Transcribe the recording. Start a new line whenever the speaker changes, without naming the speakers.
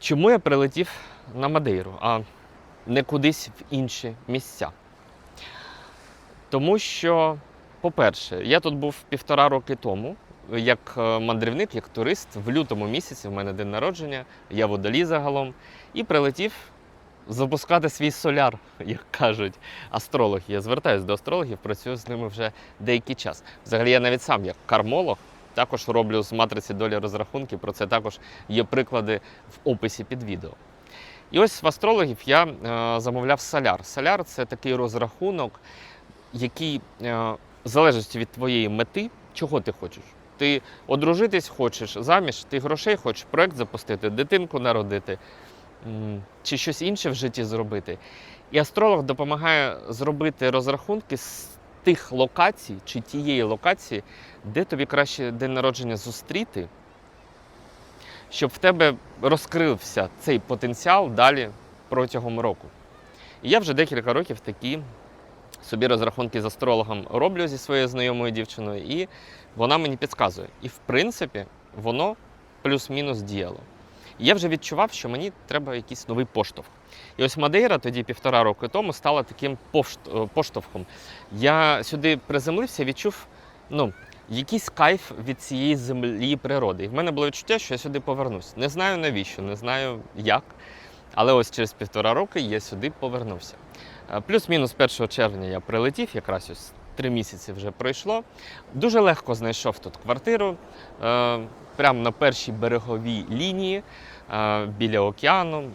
Чому я прилетів на Мадейру, а не кудись в інші місця? Тому що, по-перше, я тут був півтора роки тому, як е, мандрівник, як турист, в лютому місяці в мене день народження, я водолій загалом, і прилетів запускати свій соляр, як кажуть астрологи. Я звертаюся до астрологів, працюю з ними вже деякий час. Взагалі, я навіть сам як кармолог. Також роблю з матриці долі розрахунки. Про це також є приклади в описі під відео. І ось в астрологів я е, замовляв соляр. Соляр це такий розрахунок, який е, в залежності від твоєї мети, чого ти хочеш. Ти одружитись хочеш заміж, ти грошей хочеш, проект запустити, дитинку народити чи щось інше в житті зробити. І астролог допомагає зробити розрахунки з тих локацій чи тієї локації, де тобі краще день народження зустріти, щоб в тебе розкрився цей потенціал далі протягом року. І я вже декілька років такі собі розрахунки з астрологом роблю зі своєю знайомою дівчиною, і вона мені підказує. І в принципі, воно плюс-мінус діяло. Я вже відчував, що мені треба якийсь новий поштовх. І ось Мадейра тоді півтора роки тому стала таким е, поштовхом. Я сюди приземлився, відчув ну, якийсь кайф від цієї землі природи. І в мене було відчуття, що я сюди повернусь. Не знаю навіщо, не знаю як. Але ось через півтора роки я сюди повернувся. Е, Плюс-мінус 1 червня я прилетів, якраз ось три місяці вже пройшло. Дуже легко знайшов тут квартиру, е, прямо на першій береговій лінії, е, біля океану.